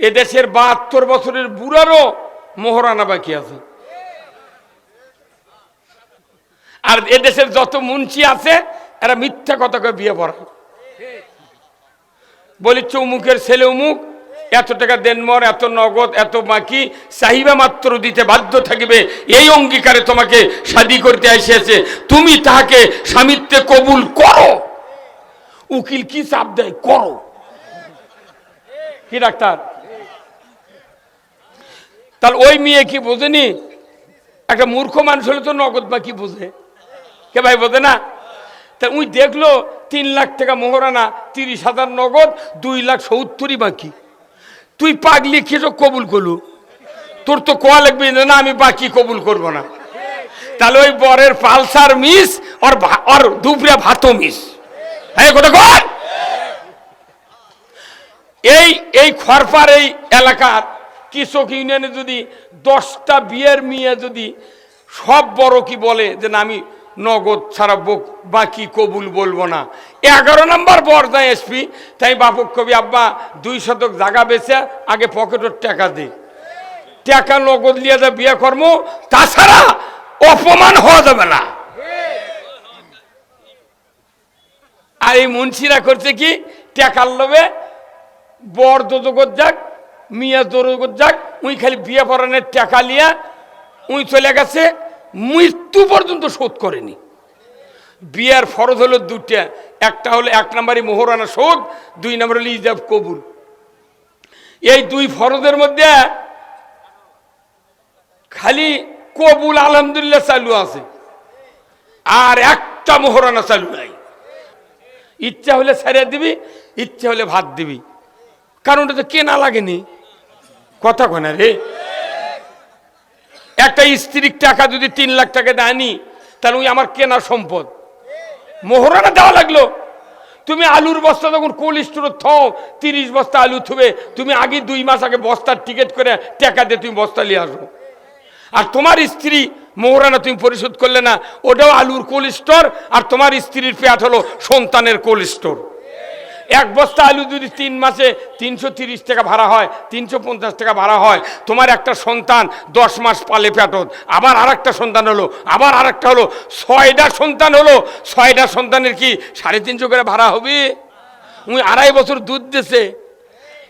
এদেশের বাহাত্তর বছরের বুড়ারও মোহরানা বাকি আছে। আর এদেশের যত মুন্সি আছে, এরা মিথ্যা কথাকে বিয়ে পড়ায় বলি, চৌমুখের ছেলে উমুক এত টাকা দেনমর এত নগদ, এত বাকি চাহিবা মাত্র দিতে বাধ্য থাকিবে, এই অঙ্গীকারে তোমাকে শাদি করতে আসিয়াছে তুমি তাহাকে স্বামিত্বে কবুল করো। উকিল কি চাপ দেয়? করো। কি ডাক্তার? তাহলে ওই মেয়ে কি বোঝেনি? একটা মূর্খ মানুষ হলে তো নগদ বা কি বোঝে? কে ভাই বোঝে না? তা উই দেখল তিন লাখ টাকা মোহরানা, তিরিশ হাজার নগদ, দুই লাখ সত্তরই বাকি। তুই পাগলি খেয়ে কবুল করলু? তোর তো কোয়া লাগবে না, আমি বাকি কবুল করব না। তাহলে ওই বরের পালসার মিস আর আর দুপুরে ভাতও মিস। হ্যাঁ কর এই এই খরপার এই এলাকার কৃষক ইউনিয়নে যদি দশটা বিয়ের মেয়ে যদি সব বড় কি বলে যে না, আমি নগদ ছাড়া বোক কবুল বলব না। এগারো নম্বর বর দেয় এসপি, তাই বাপক কবি, আব্বা, দুই শতক জায়গা বেচে আগে পকেটের টাকা দে। টাকা নগদ নিয়ে যা বিয়ে কর্ম, তাছাড়া অপমান হওয়া যাবে না। আর এই মুন্সিরা করছে কি, টাকার লোভে বর দোজগত যাক মিয়া দোজগত যাক, উই খালি বিয়ে পড়ানোর টাকা লিয়া উই চলে গেছে, মৃত্যু পর্যন্ত শোধ করেনি। বিয়ার ফরজ হলো দুটা একটা হলো এক নম্বরই মোহরানা শোধ, দুই নম্বর হলো ইজাব কবুল। এই দুই ফরজের মধ্যে খালি কবুল আলহামদুলিল্লাহ চালু আছে, আর একটা মোহরানা চালু নাই। ইচ্ছা হলে ছাড়িয়ে দিবি, ইচ্ছা হলে ভাত দিবি। কারণ ওটা তো কেনা লাগেনি। কথা কয় রে? একটা স্ত্রীর টাকা যদি তিন লাখ টাকা দেয়নি তাহলে ওই আমার কেনা সম্পদ। মোহরানা দেওয়া লাগল। তুমি আলুর বস্তা যখন কোল্ড স্টোরে থও, তিরিশ বস্তা আলু থুবে, তুমি আগে দুই মাস আগে বস্তার টিকিট করে টাকা দিয়ে তুমি বস্তা নিয়ে আসো। আর তোমার স্ত্রী মোহরানা তুমি পরিশোধ করলে না, ওটাও আলুর কোল্ড স্টোর আর তোমার স্ত্রীর পেট হলো সন্তানের কোল্ড স্টোর এক বস্তা আলু যদি তিন মাসে তিনশো তিরিশ টাকা ভাড়া হয়, তিনশো পঞ্চাশ টাকা ভাড়া হয়, তোমার একটা সন্তান দশ মাস পালে পেটত, আবার আর একটা সন্তান হলো, আবার আর একটা হলো, ছয়টা সন্তান হলো, ছয়টা সন্তানের কি সাড়ে তিনশো করে ভাড়া হবে? উনি আড়াই বছর দুধ দিছে,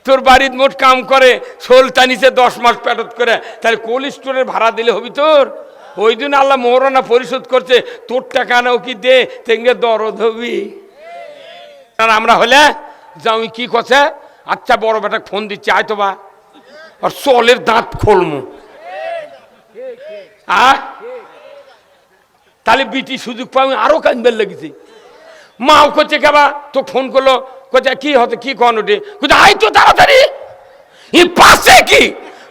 তোর বাড়ির মোট কাম করে শোল টানিছে দশ মাস পেটত করে, তাহলে কোল্ড স্টোরের ভাড়া দিলে হবি তোর? ওই দিন আল্লাহ মোহরানা পরিশোধ করছে, তোর টাকা নাও কি দে, তেঙ্গে দরদ হবি। আর আমরা হলে যাও কি করছে? আচ্ছা বড় বেটা ফোন দিচ্ছে, আয় তো বা। আর চলের দাঁত খোলমু। আ? তাহলে বিটি সুযোগ পাই আরও কান্দবেল লেগেছে। মাও করছে কেবা তো ফোন করল কোথায় কি হতো, কি কন ওটে? আয় তো তাড়াতাড়ি। ই পাশে কি?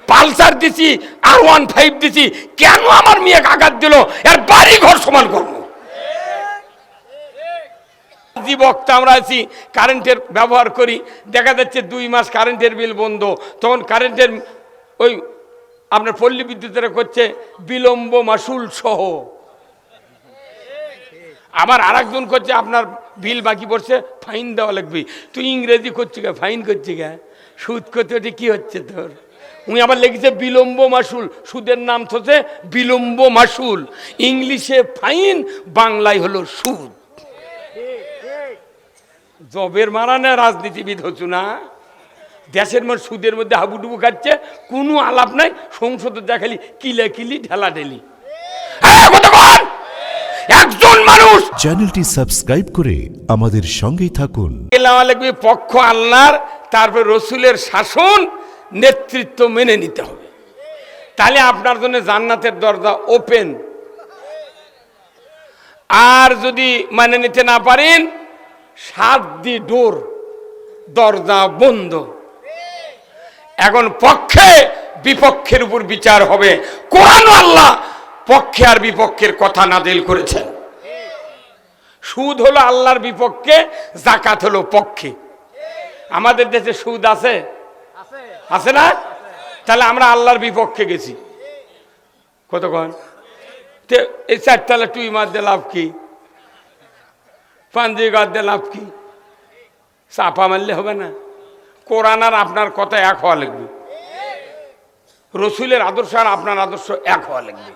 পালসার দিছি, আর ওয়ান ফাইভ দিছি। কেন আমার মেয়ে আঘাত দিল? এর বাড়ি ঘর সমান করব। যে বক্তা, আমরা আছি, কারেন্টের ব্যবহার করি। দেখা যাচ্ছে দুই মাস কারেন্টের বিল বন্ধ। তখন কারেন্টের ওই আপনার পল্লী বিদ্যুতের করছে, বিলম্ব মাসুল সহ। আবার আর একজন করছে, আপনার বিল বাকি পড়ছে, ফাইন দেওয়া লাগবে। তুই ইংরেজি করছি গা ফাইন করছি গা সুদ করতে ওটি কী হচ্ছে তোর? উনি আবার লিখেছে, বিলম্ব মাসুল। সুদের নাম হচ্ছে বিলম্ব মাসুল। ইংলিশে ফাইন, বাংলায় হলো সুদ। জবের মারানে রাজনীতিবিদ হচ্ছু না। দেশের মধ্যে সুদের মধ্যে হাবুডুবু খাচ্ছে কোনো আলাপ নাই সংসদে দেখালি কিলে কিলি ঢেলা ঢেলি। হ্যাঁ, একজন মানুষ চ্যানেলটি সাবস্ক্রাইব করে আমাদের সঙ্গেই থাকুন। লাগবে পক্ষ আল্লাহর তারপর রসুলের শাসন নেতৃত্ব মেনে নিতে হবে। তাহলে আপনার জন্য জান্নাতের দরজা ওপেন আর যদি মানে নিতে না পারেন সাত দি ডোর, দরজা বন্ধ। এখন পক্ষে বিপক্ষের উপর বিচার হবে। কোরআন আল্লাহ পক্ষে আর বিপক্ষের কথা নাদিল করেছেন। সুদ হলো আল্লাহর বিপক্ষে জাকাত হলো পক্ষে। আমাদের দেশে সুদ আছে? আছে না? তাহলে আমরা আল্লাহর বিপক্ষে গেছি। কতক্ষণ? এই চারতলা টুই মার দিয়ে লাভ কি? পাঞ্জি গাছ দিয়ে লাভ কি? চাপা মারলে হবে না। কোরআন আর আপনার কথা এক হওয়া লাগবে। রসুলের আদর্শ আর আপনার আদর্শ এক হওয়া লাগবে।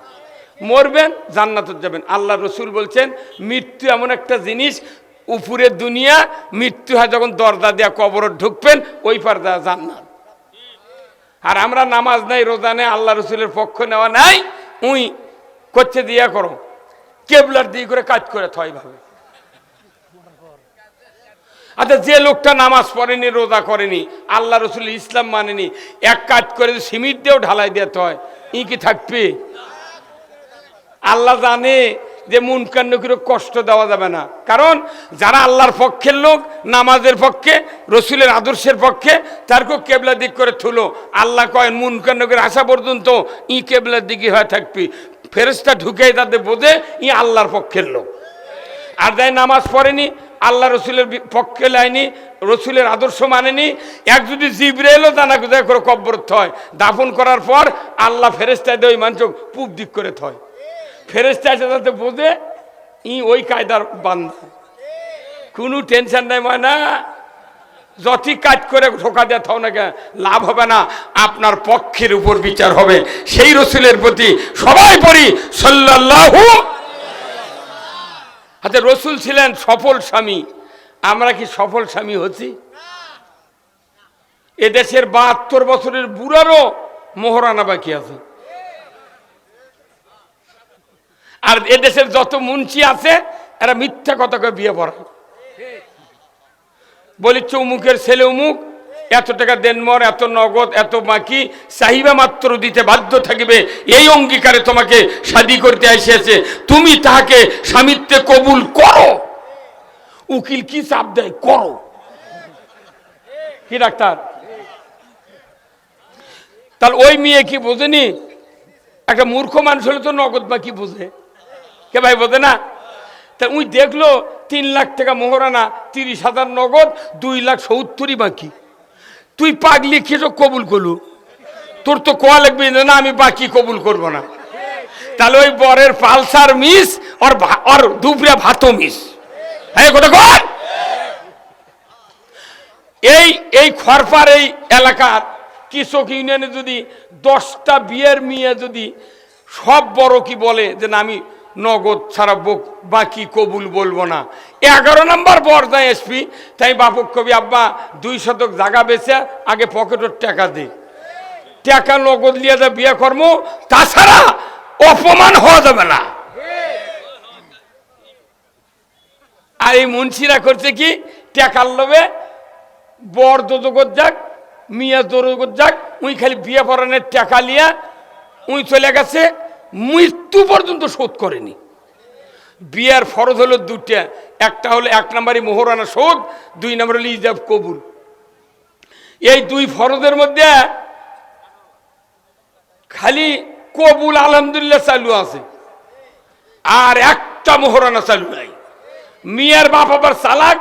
মরবেন জান্নাত যাবেন। আল্লাহ রসুল বলছেন, মৃত্যু এমন একটা জিনিস উপরের দুনিয়া, মৃত্যু হয় যখন দরজা দেওয়া কবর ঢুকবেন, ওই পার দেওয়া জান্নাত। আর আমরা নামাজ নাই, রোজা নেই, আল্লাহ রসুলের পক্ষ নেওয়া নাই, উই করছে দিয়া করো। কেবলার দিয়ে করে কাজ করে থয় ভাবে। আচ্ছা যে লোকটা নামাজ পড়েনি, রোজা করেনি, আল্লাহ রসুল ইসলাম মানেনি, এক কাজ করে সিমিট দিয়েও ঢালাই দিতে হয়, ই কি থাকবে? আল্লাহ জানে যে মুনকান্নকিরও কষ্ট দেওয়া যাবে না। কারণ যারা আল্লাহর পক্ষের লোক, নামাজের পক্ষে, রসুলের আদর্শের পক্ষে, তারকেও কেবলা দিক করে থুলো। আল্লাহ কয়েন মুনকান্নকের আসা পর্যন্ত ই কেবলার দিকে হয়ে থাকবি। ফেরেস্তা ঢুকে তাদের বোঝে, ই আল্লাহর পক্ষের লোক। আর যাই নামাজ পড়েনি আল্লাহ রসুলের পক্ষে লাইনি, রসুলের আদর্শ মানেনি। এক যদি জিবরে এলো জানা কোথায় করে কব্বর থয় দাফন করার পর আল্লাহ ফেরেস্তায় দিয়ে ওই মানুষ পূব দিক করে থয়। ফেরেস্তা এসে যাতে বোঝে, ই ওই কায়দার বান্ধা কোনো টেনশন নাই ময়না। যতই কাজ করে ঠোকা দেওয়া থাও না কেন, লাভ হবে না। আপনার পক্ষের উপর বিচার হবে। সেই রসুলের প্রতি সবাই পড়ি, সাল্লাল্লাহু হাতে রসুল ছিলেন সফল স্বামী, আমরা কি সফল স্বামী হচ্ছি? এদেশের বাহাত্তর বছরের বুড়ারও মোহরানা বাকি আছে। আর এদেশের যত মুন্সি আছে, এরা মিথ্যা কথা করে বিয়ে পড়ায়। বলি, চৌমুখের ছেলে উমুক এত টাকা দেনমর এত নগদ, এত বাকি চাহিবা মাত্র দিতে বাধ্য থাকিবে। এই অঙ্গীকারে তোমাকে শাদি করতে এসেছে। তুমি তাহাকে স্বামিত্বে কবুল করো। উকিল কি চাপ দেয়? করো। কি ডাক্তার? তাহলে ওই মেয়ে কি বোঝেনি? একটা মূর্খ মানুষ হলে তো নগদ বাকি বোঝে। কে ভাই বোঝে না? তা উই দেখল, তিন লাখ টাকা মোহরানা, তিরিশ হাজার নগদ, দুই লাখ সত্তরই বাকি। তুই পাগলি খেয়ে কবুল করলু? তোর তো কোয়া লাগবে না, আমি বাকি কবুল করব না? তাহলে ওই বরের পালসার মিস, আর দুপুরে ভাতও মিস। হ্যাঁ কর এই এই খরপার এই এলাকার কৃষক ইউনিয়নে যদি দশটা বিয়ের মেয়ে যদি সব বড় কি বলে যে না, আমি নগদ ছাড়া বোক- কবুল বলব না। এগারো নম্বর বর যায় এসপি, তাই বাপক কবি আব্বা দুই শতক জায়গা বেচে আগে পকেটের টাকা দে। টাকা নগদ নিয়ে যা বিয়ে কর্ম, তাছাড়া অপমান হওয়া যাবে না। আর এই মুন্সিরা করছে কি? টাকার লোভে বর দোদগত যাক, মিয়া দোদগত যাক উই খালি বিয়ে পড়ানোর টাকা লিয়া উই চলে গেছে মৃত্যু পর্যন্ত শোধ করেনি। বিয়ার ফরজ হলো দুটা একটা হলো এক নম্বরই মোহরানা শোধ, দুই নম্বর হলো ইজাব কবুল। এই দুই ফরজের মধ্যে খালি কবুল আলহামদুলিল্লাহ চালু আছে। আর একটা মোহরানা চালু নাই। মিয়ার বাপ আবার চালাক,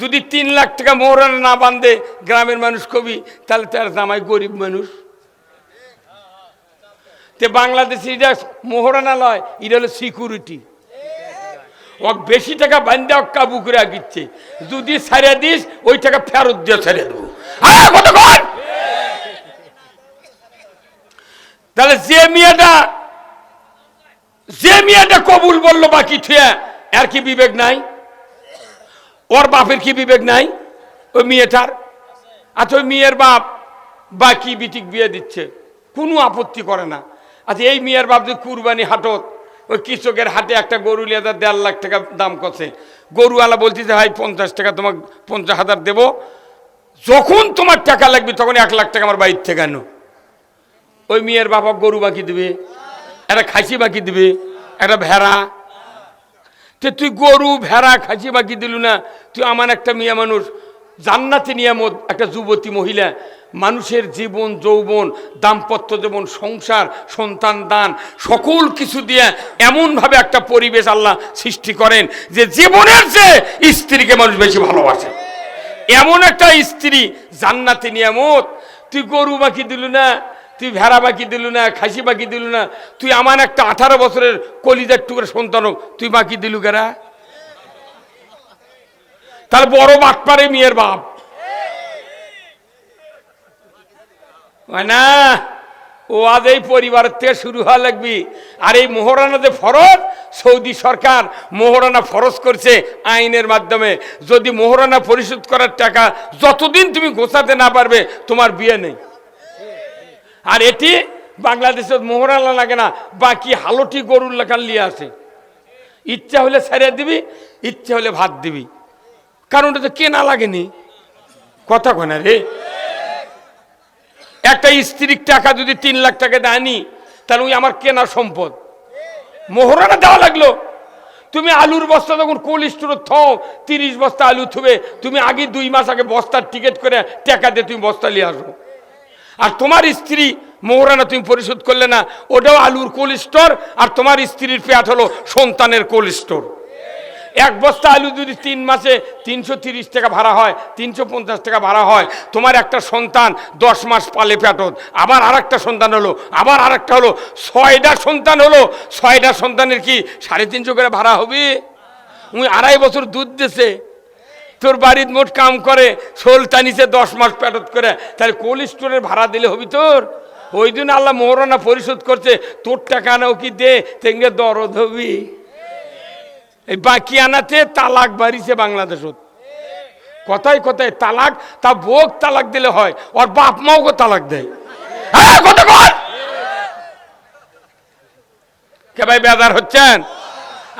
যদি তিন লাখ টাকা মোহরানা না বান্ধে গ্রামের মানুষ কবি, তাহলে তার জামাই গরিব মানুষ। তে বাংলাদেশে এটা মোহরানা লয়, এটা হলো সিকিউরিটি ও বেশি টাকা বান্ধে ওক কাবু করে আগে যদি ছাড়িয়ে দিস, ওই টাকা ফেরত দিয়ে ছেড়ে দেবো? তাহলে যে মেয়েটা যে মেয়েটা কবুল বলল বাকি থুয়ে আর কি বিবেক নাই? ওর বাপের কি বিবেক নাই? ওই মেয়েটার? আচ্ছা ওই মেয়ের বাপ বাকি বিটিক বিয়ে দিচ্ছে। কোনো আপত্তি করে না। আচ্ছা এই মেয়ের বাপ যে কুরবানি হাটত, ওই কৃষকের হাটে একটা গরু লিয়ে তার দেড় লাখ টাকা দাম করছে। গরুওয়ালা বলছি যে ভাই পঞ্চাশ টাকা তোমার পঞ্চাশ হাজার দেবো। যখন তোমার টাকা লাগবে তখন এক লাখ টাকা আমার বাড়ির থেকে আনো। ওই মেয়ের বাবা গরু বাকি দিবে, একটা খাসি বাকি দিবে, একটা ভেড়া। তো তুই গরু, ভেড়া, খাসি বাকি দিলু না, তুই আমার একটা মেয়ে মানুষ। জান্নাতি নিয়ামত একটা যুবতী মহিলা মানুষের জীবন যৌবন দাম্পত্য জীবন সংসার সন্তান দান সকল কিছু দিয়ে এমনভাবে একটা পরিবেশ আল্লাহ সৃষ্টি করেন যে জীবনের যে স্ত্রীকে মানুষ বেশি ভালোবাসে। এমন একটা স্ত্রী জান্নাতি নিয়ামত তুই গরু বাকি দিলু না তুই ভেড়া বাকি দিলু না খাসি বাকি দিল না তুই আমার একটা আঠারো বছরের কলিজার টুকরে সন্তান হোক, তুই বাকি দিলু কেরা? তাহলে বড় বাটপারে মেয়ের বাপ। না? ও আজ এই পরিবারের থেকে শুরু হওয়া লাগবি। আর এই মোহরানা যে ফরজ, সৌদি সরকার মোহরানা ফরজ করছে আইনের মাধ্যমে। যদি মোহরানা পরিশোধ করার টাকা যতদিন তুমি গোছাতে না পারবে, তোমার বিয়ে নেই। আর এটি বাংলাদেশের মোহরানা লাগে না, বাকি হালটি গরুর লেখান নিয়ে আসে। ইচ্ছা হলে সারিয়ে দিবি, ইচ্ছা হলে ভাত দিবি। কারণ ওটা তো কেনা লাগেনি? কথা কয় রে। একটা স্ত্রীর টাকা যদি তিন লাখ টাকা দেয়নি তাহলে ওই আমার কেনা সম্পদ। মোহরানা দেওয়া লাগল। তুমি আলুর বস্তা যখন কোল্ড স্টোরে থও, তিরিশ বস্তা আলু থুবে, তুমি আগে দুই মাস আগে বস্তার টিকিট করে টাকা দিয়ে তুমি বস্তা নিয়ে আসো। আর তোমার স্ত্রী মোহরানা তুমি পরিশোধ করলে না, ওটাও আলুর কোল্ড স্টোর, আর তোমার স্ত্রীর পেট হলো সন্তানের কোল্ড স্টোর। এক বস্তা আলু যদি তিন মাসে তিনশো তিরিশ টাকা ভাড়া হয়, তিনশো পঞ্চাশ টাকা ভাড়া হয়, তোমার একটা সন্তান দশ মাস পালে পেটত, আবার আর একটা সন্তান হলো, আবার আর একটা হলো, ছয়টা সন্তান হলো, ছয়টা সন্তানের কি সাড়ে তিনশো করে ভাড়া হবে? উনি আড়াই বছর দুধ দিছে, তোর বাড়ির মোট কাম করে শোল টানিছে দশ মাস পেটত করে, তাহলে কোল্ড স্টোরের ভাড়া দিলে হবি তোর? ওই দিন আল্লাহ মোহরানা পরিশোধ করছে, তোর টাকা নাও কি দে, তেঙ্গে দরদ হবি। এই বাকি আনাতে তালাক বাড়িছে বাংলাদেশত। কথায় কথায় তালাক, তা বোক তালাক দিলে হয়, ওর বাপ মাও তালাক দেয়। হ্যাঁ কে ভাই বেদার হচ্ছেন?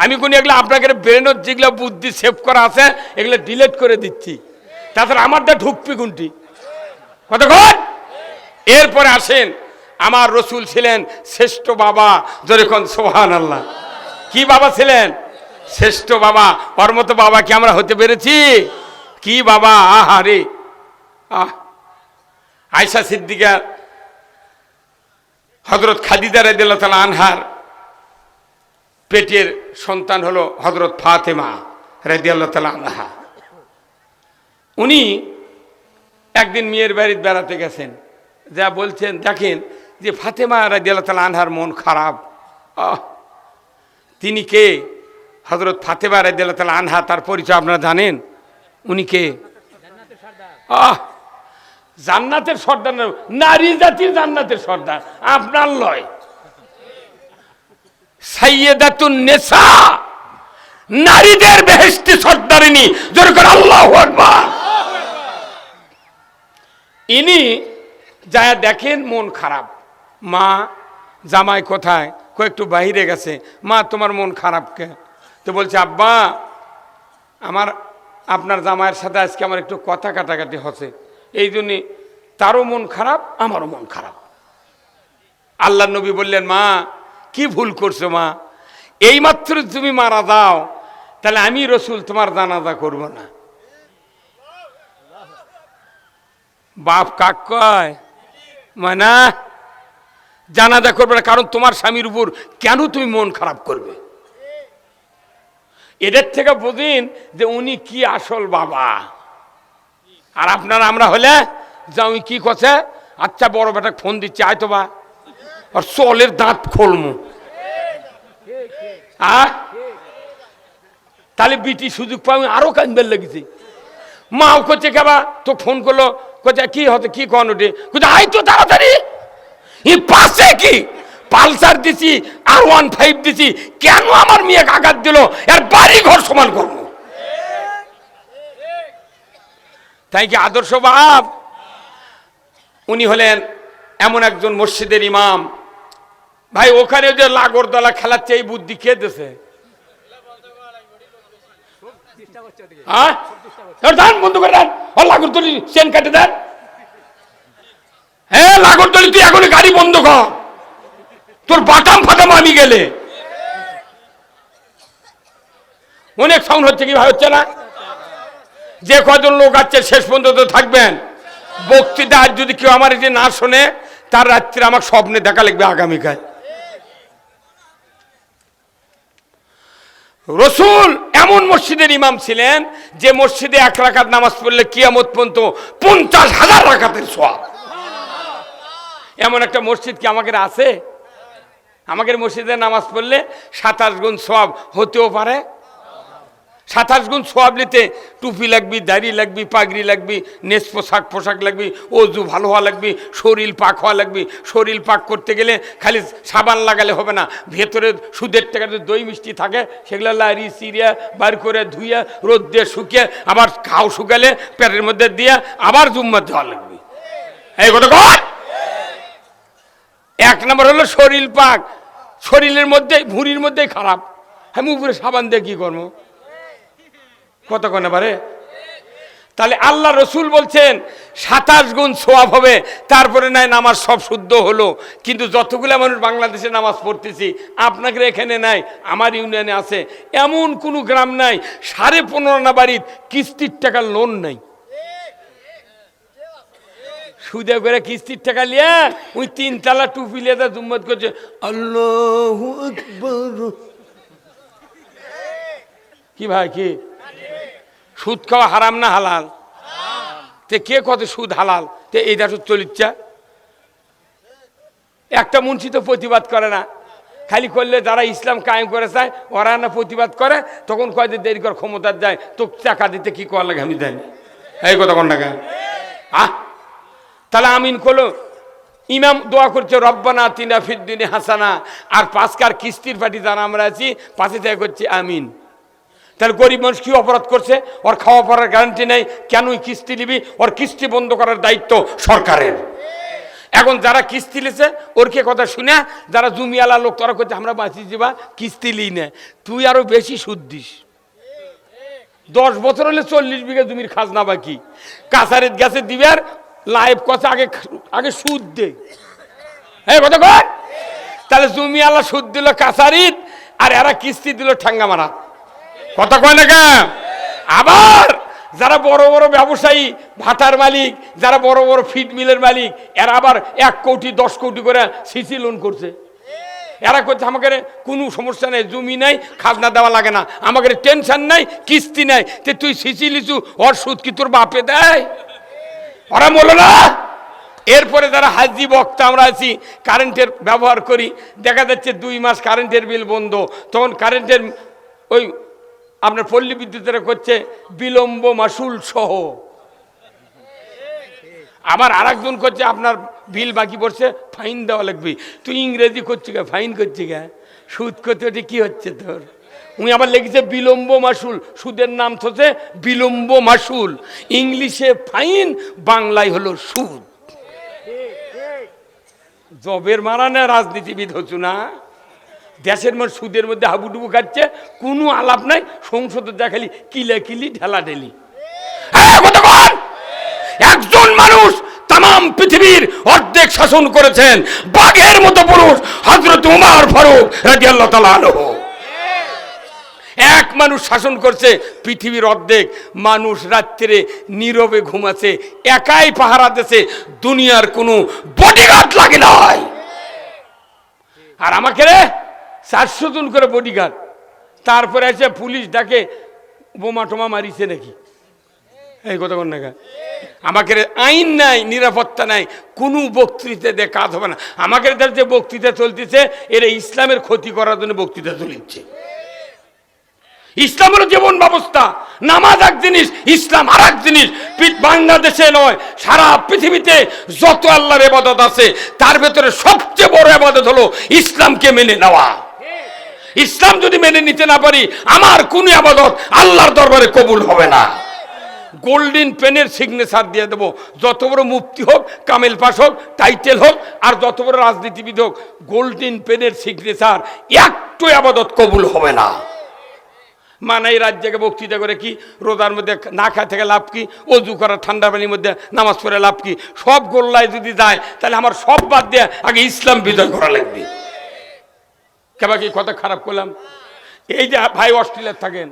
আমি কোন এগুলো আপনাকে ব্রেনত যেগুলো বুদ্ধি সেভ করা আছে, এগুলো ডিলিট করে দিচ্ছি। তাছাড়া আমারটা ঢুকপি কোনটি কতক্ষণ এরপরে আসেন, আমার রসুল ছিলেন শ্রেষ্ঠ বাবা যেরকম সোহান আল্লাহ কি বাবা ছিলেন? শ্রেষ্ঠ বাবা ওর মতো বাবা কি আমরা হতে পেরেছি। কি বাবা? আহা রে আহ। আয়সা সিদ্দিকার হজরত খাদিদা রাদিয়াল্লাহু তাআলা আনহার পেটের সন্তান হলো হজরত ফাতেমা রাদিয়াল্লাহু তাআলা আনহা। উনি একদিন মেয়ের বাড়িতে বেড়াতে গেছেন। যা বলছেন, দেখেন যে ফাতেমা রাদিয়াল্লাহু তাআলা আনহার মন খারাপ। তিনি কে? হজরত ফাতেমা রাদিয়াল্লাহু তাআলা আনহা, তার পরিচয় আপনারা জানেন? উনি কে? আহ! জান্নাতের সর্দার নারী জাতির জান্নাতের সর্দার, আপনার লয়। সাইয়েদাতুন নেসা, নারীদের বেহেশতি সর্দারিনী, জোর করে আল্লাহ ইনি যা দেখেন মন খারাপ। মা, জামাই কোথায়? কো একটু বাইরে গেছে। মা, তোমার মন খারাপ কে তো বলছে, আব্বা, আমার, আপনার জামাইয়ের সাথে আজকে আমার একটু কথা কাটাকাটি হচ্ছে। এই জন্যে তারও মন খারাপ, আমারও মন খারাপ। আল্লাহ নবী বললেন, মা, কি ভুল করছ মা? এইমাত্র তুমি মারা দাও তাহলে আমি রসুল তোমার জানাজা করব না। বাপ কাক কয় মানা জানাজা করবে না, কারণ তোমার স্বামীর উপর কেন তুমি মন খারাপ করবে? এদের থেকে বুঝিন যে উনি কি আসল বাবা। আর আপনার আমরা হলে যা উনি কি করছে আচ্ছা বড় বেটা ফোন দিচ্ছে, আয় তো বা। আর চলের দাঁত খোলমু। তাহলে বিটি সুযোগ পাই আরও কানবার লেগেছে। মাও করছে কেবা তো ফোন করল। কোথায় কি হতো, কি কন ওঠে কোথায় আয় তো তাড়াতাড়ি। ই পাশে কি? পালসার দিছি আর ওয়ান ফাইভ দিছি, কেন আমার মেয়ে আঘাত দিল? এর বাড়ি ঘর সমান করব। তাই কি আদর্শ বাপ? উনি হলেন এমন একজন মসজিদের ইমাম। ভাই, ওখানে যে লাগরদলা খেলাচ্ছে, এই বুদ্ধি কে দেশে হ্যাঁ? দান, বন্ধ করে ও চেন কাটে দেন। হ্যাঁ লাগরদলি, তুই এখন গাড়ি বন্ধ কর। তোর বাটাম ফাটাম আমি গেলে। অনেক সাউন্ড হচ্ছে কি ভাই হচ্ছে না? যে কজন লোক আছে, শেষ পর্যন্ত থাকবেন। বক্তৃতা আজ যদি কেউ আমার যে না শোনে, তার রাত্রে আমার স্বপ্নে দেখা লাগবে আগামীকাল। রসুল এমন মসজিদের ইমাম ছিলেন, যে মসজিদে এক রাকাত নামাজ পড়লে কিয়ামত পর্যন্ত পঞ্চাশ হাজার রাকাতের সোয়াব এমন একটা মসজিদ কি আমাদের আছে? আমাদের মসজিদে নামাজ পড়লে সাতাশ গুণ সব হতেও পারে। সাতাশ গুণ সোয়াব নিতে টুপি লাগবি, দাড়ি লাগবি, পাগড়ি লাগবি, নেস পোশাক পোশাক লাগবি, অজু ভালো হওয়া লাগবি, শরীর পাক হওয়া লাগবি। শরীর পাক করতে গেলে খালি সাবান লাগালে হবে না। ভেতরে সুদের টাকাতে দই মিষ্টি থাকে, সেগুলো লারি সিরিয়া বার করে ধুইয়া রোদ দিয়ে শুকিয়ে আবার খাও শুকালে পেটের মধ্যে দিয়ে আবার জুম্মা দেওয়া লাগবে। এই কথা এক নম্বর হলো শরীর পাক। শরীরের মধ্যে, ভুঁড়ির মধ্যেই খারাপ। আমি উপরে সাবান দিয়ে কি করব? কতক্ষণ এবারে তাহলে আল্লাহ রসুল বলছেন, সাতাশ গুণ সোয়াব হবে, তারপরে নাই নামাজ সব শুদ্ধ হলো। কিন্তু যতগুলো মানুষ বাংলাদেশে নামাজ পড়তেছি আপনাকে এখানে নাই, আমার ইউনিয়নে আছে, এমন কোনো গ্রাম নাই, সাড়ে পনেরো না বাড়ির কিস্তির টাকার লোন নাই। সুদে করে কিস্তির টাকা লিয়া ওই তিন তালা টুপি লিয়ে তার জুম্মত করছে। আল্লাহ কি ভাই, কি? সুদ খাওয়া হারাম না হালাল? তে কে কত সুদ হালাল? তে এই দেশ চলিচ্ছা। একটা মুন্সি তো প্রতিবাদ করে না। খালি করলে যারা ইসলাম কায়েম করে চায় ওরা না প্রতিবাদ করে, তখন কয় দেরি কর ক্ষমতার যায়। তো টাকা দিতে কি করা লাগে আমি দেয় এই কথা কোন টাকা আহ! তাহলে আমিন করল। ইমাম দোয়া করছে, রব্বানা তিনা ফিদ্দিনে হাসানা। আর পাঁচকার কিস্তির পার্টি যারা আমরা আছি পাশে থেকে করছি আমিন। তাহলে গরিব মানুষ কি অপরাধ করছে? ওর খাওয়া পড়ার গ্যারান্টি নেই কেনই কিস্তি নিবি? ওর কিস্তি বন্ধ করার দায়িত্ব সরকারের। এখন যারা কিস্তি লিছে ওর কে কথা শুনে? যারা জমিয়ালা লোক তোরা করছে আমরা বাঁচি যাবা কিস্তি লি না। তুই আরও বেশি সুদ দিস। দশ বছর হলে চল্লিশ বিঘা জমির খাজনা বাকি। কাছারিত গেছে দিবে আর লাইভ কথা আগে আগে সুদ দে। হ্যাঁ কথা তাহলে জমিয়ালা সুদ দিল কাছারিত, আর এরা কিস্তি দিল ঠাঙ্গা মারা কথা কয় না কেন? আবার যারা বড় বড় ব্যবসায়ী ভাটার মালিক, যারা বড় বড় ফিড মিলের মালিক, এরা আবার এক কোটি, দশ কোটি করে সিসি লোন করছে। এরা করছে, আমাকে কোনো সমস্যা নেই, জমি নাই, খাজনা দেওয়া লাগে না। আমাকে টেনশন নাই, কিস্তি নাই। তে তুই সিসি লিচু, ওর সুদ কি তোর বাপে দেয়? ওরা বলো না! এরপরে যারা হাজি বক্তা আমরা আছি, কারেন্টের ব্যবহার করি, দেখা যাচ্ছে দুই মাস কারেন্টের বিল বন্ধ। তখন কারেন্টের ওই আপনার পল্লী বিদ্যুতের করছে বিলম্ব মাসুল সহ। আর একজন করছে, আপনার বিল বাকি পড়ছে ফাইন দেওয়া লাগবে। তুই ইংরেজি করছি গা ফাইন করছি গা সুদ করতে ওটি কি হচ্ছে তোর? উনি আবার লিখেছে বিলম্ব মাসুল। সুদের নাম হচ্ছে বিলম্ব মাসুল। ইংলিশে ফাইন, বাংলায় হলো সুদ। জবের মারা না রাজনীতিবিদ হচ্ছু না? দেশের মানুষ সুদের মধ্যে হাবুডুবু খাচ্ছে, কোনো আলাপ নাই, সংসদে দেখালি কিলে কিলি, ঢেলা ঢেলি? একজন মানুষ তাম পৃথিবীর অর্ধেক শাসন করেছেন, বাঘের মতো পুরুষ হজরত উমার ফারুক রাজি আল্লাহ তালা এক মানুষ শাসন করছে, পৃথিবীর অর্ধেক মানুষ রাত্রে নীরবে ঘুমাচ্ছে, একাই পাহারা দিছে দুনিয়ার কোনো বডিগার্ড লাগে নাই। আর আমাকে রে চারশো জন করে বডিগার্ড তারপরে এসে পুলিশ ডাকে বোমা টোমা মারিছে নাকি। এই কথা কোন নাকি আমাকে আইন নাই, নিরাপত্তা নাই, কোনো বক্তৃতা দিয়ে কাজ হবে না। আমাকে যে বক্তৃতা চলতেছে, এরা ইসলামের ক্ষতি করার জন্য বক্তৃতা চলিচ্ছে ইসলামের জীবন ব্যবস্থা, নামাজ এক জিনিস, ইসলাম আর এক জিনিস বাংলাদেশে নয়, সারা পৃথিবীতে যত আল্লাহর এবাদত আছে, তার ভেতরে সবচেয়ে বড় এবাদত হলো ইসলামকে মেনে নেওয়া। ইসলাম যদি মেনে নিতে না পারি, আমার কোন আবাদত আল্লাহর দরবারে কবুল হবে না। গোল্ডেন পেনের সিগনেচার দিয়ে দেবো। যত বড় মুক্তি হোক, কামেল পাস হোক, টাইটেল হোক, আর যত বড় রাজনীতিবিদ হোক, গোল্ডেন পেনের সিগনেচার, একটু আবাদত কবুল হবে না। মানে এই রাজ্যকে বক্তৃতা করে কি? রোদার মধ্যে না খায় থেকে লাভ কি? অজু করা, ঠান্ডা পানির মধ্যে নামাজ পড়ে লাভ কি? সব গোল্লায় যদি যায়, তাহলে আমার সব বাদ দিয়ে আগে ইসলাম বিজয় করা লাগবে। কেবা কি কথা খারাপ করলাম? এই যে ভাই অস্ট্রেলিয়ার থাকেন,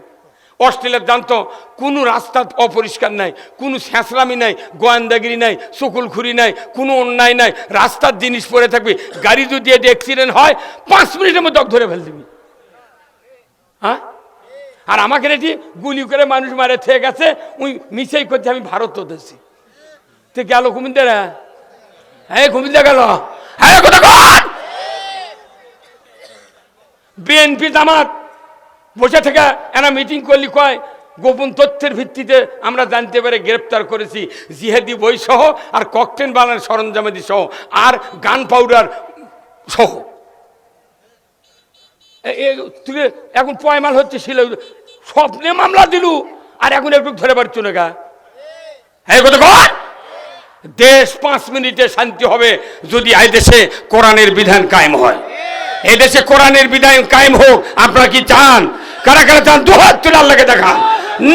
অস্ট্রেলিয়ার জানতো কোনো রাস্তা অপরিষ্কার নাই, কোনো স্যাঁচরামি নাই, গোয়েন্দাগিরি নাই, চকুলখুরি নাই, কোনো অন্যায় নাই, রাস্তার জিনিস পড়ে থাকবে, গাড়ি যদি এটি অ্যাক্সিডেন্ট হয়, পাঁচ মিনিটের মধ্যে ধরে ফেল দিবি। হ্যাঁ? আর আমাকে এটি গুলি করে মানুষ মারে থেকে গেছে ওই মিছেই করছে, আমি ভারত দেশি তে গেল কুমিন্দারা হ্যাঁ? কুমিন্দা গেল? হ্যাঁ বিএনপি জামাত বসে থেকে এনা মিটিং করলি কয়, গোপন তথ্যের ভিত্তিতে আমরা জানতে পেরে গ্রেপ্তার করেছি, জিহাদি বই সহ আর ককটেন বানানোর সরঞ্জামাদি সহ, আর গান পাউডার সহ। তুই এখন পয়মাল হচ্ছে ছিল। স্বপ্নে মামলা দিলু, আর এখন একটু ধরে পারছ না গা। হ্যাঁ দেশ পাঁচ মিনিটে শান্তি হবে, যদি এই দেশে কোরআনের বিধান কায়েম হয়। এই দেশে কোরআনের বিধান কায়েম হোক, আপনারা কি চান? কারা কারা চান? দু হাত তুলে আল্লাহকে দেখান।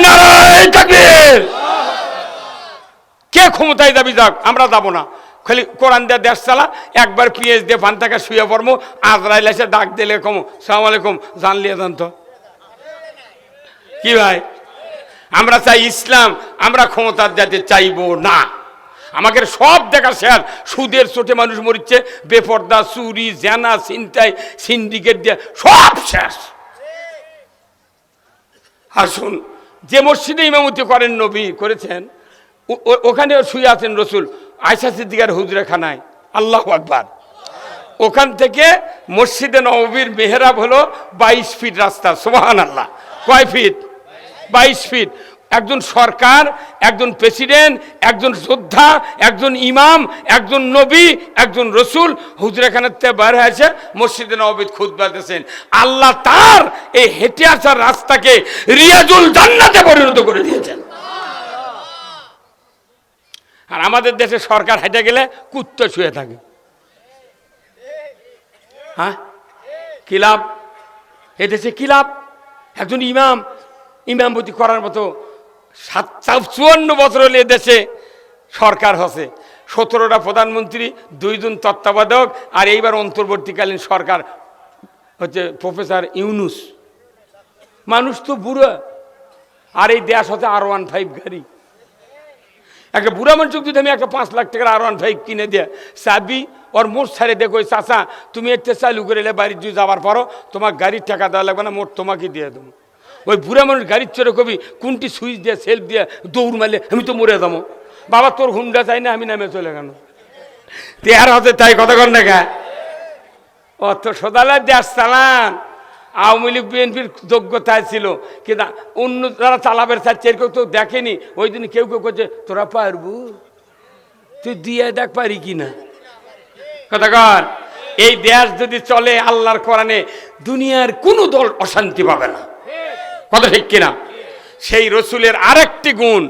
নারায় তাকবীর। কে ক্ষমতায় দাবি যাক, আমরা যাব না। খালি কোরআন দিয়ে দেশ চালা, একবার পিএস দিয়ে ফান থেকে শুয়ে পড়ব আজরাইল এসে ডাক দিলে কম, সালাম আলাইকুম জানলিয়ে জান তো। কি ভাই? আমরা চাই ইসলাম, আমরা ক্ষমতার যাতে চাইব না। আমাদের সব দেখা শেয়ার সুদের চোটে মানুষ মরিচ্ছে, বেপর্দা, চুরি, জেনা, ছিনতাই, সিন্ডিকেট দিয়ে সব শেষ। আসুন, যে মসজিদে ইমামতি করেন নবী, করেছেন ওখানে শুয়ে আছেন রসুল। আয়সা সিদ্দিকার হুজরে খানায় আল্লাহ আকবার। ওখান থেকে মসজিদে নবীর মেহরাব হলো বাইশ ফিট রাস্তা সোহান আল্লাহ কয় ফিট? বাইশ ফিট। একজন সরকার, একজন প্রেসিডেন্ট, একজন যোদ্ধা, একজন ইমাম, একজন নবী, একজন রসুল হুজরাখানের থেকে বার হয়েছে, মসজিদে নবীদ খুদ বাঁধতেছেন আল্লাহ তার এই হেঁটে আসার রাস্তাকে রিয়াজুল জান্নাতে পরিণত করে দিয়েছেন। আর আমাদের দেশে সরকার হেঁটে গেলে কুত্তে শুয়ে থাকে। হ্যাঁ? কি লাভ? দেশে কি লাভ? একজন ইমাম ইমামপতি করার মতো সাত- চুয়ান্ন বছর হলে দেশে সরকার হসে। সতেরোটা প্রধানমন্ত্রী, দুইজন তত্ত্বাবধায়ক আর এইবার অন্তর্বর্তীকালীন সরকার হচ্ছে প্রফেসর ইউনুস। মানুষ তো বুড়ো। আর এই দেশ হচ্ছে আর ওয়ান ফাইভ গাড়ি। একটা বুড়া মানুষ যদি আমি একটা পাঁচ লাখ টাকার আর ফাইভ কিনে দিয়ে চাবি ওর মোট ছাড়ে দেখো ওই চাচা, তুমি একটা চালু করে এলে বাড়ির দিয়ে যাওয়ার পরও তোমার গাড়ির টাকা দেওয়া লাগবে না মোট তোমাকে দিয়ে দেবো। ওই বুড়া মানুষ গাড়ির চড়ে কবি, কোনটি সুইচ দিয়ে, সেলফ দিয়ে দৌড় মারলে আমি তো মরে যাব। বাবা, তোর হুন্ডা চাই না, আমি নামে চলে গেল তেহার হতে তাই কথা কর না গা অত সদালা দেশ চালান আওয়ামী লীগ, বিএনপির যোগ্যতায় ছিল। কিন্তু অন্য যারা চালাবের চাচ্ছে এরকম তো দেখেনি। ওই দিন কেউ কেউ করছে তোরা পারবু? তুই দিয়ে দেখ পারি কি না কথা কর। এই দেশ যদি চলে আল্লাহর কোরআনে, দুনিয়ার কোনো দল অশান্তি পাবে না। কথা ঠিক কিনা? সেই রসুলের আরেকটি গুণ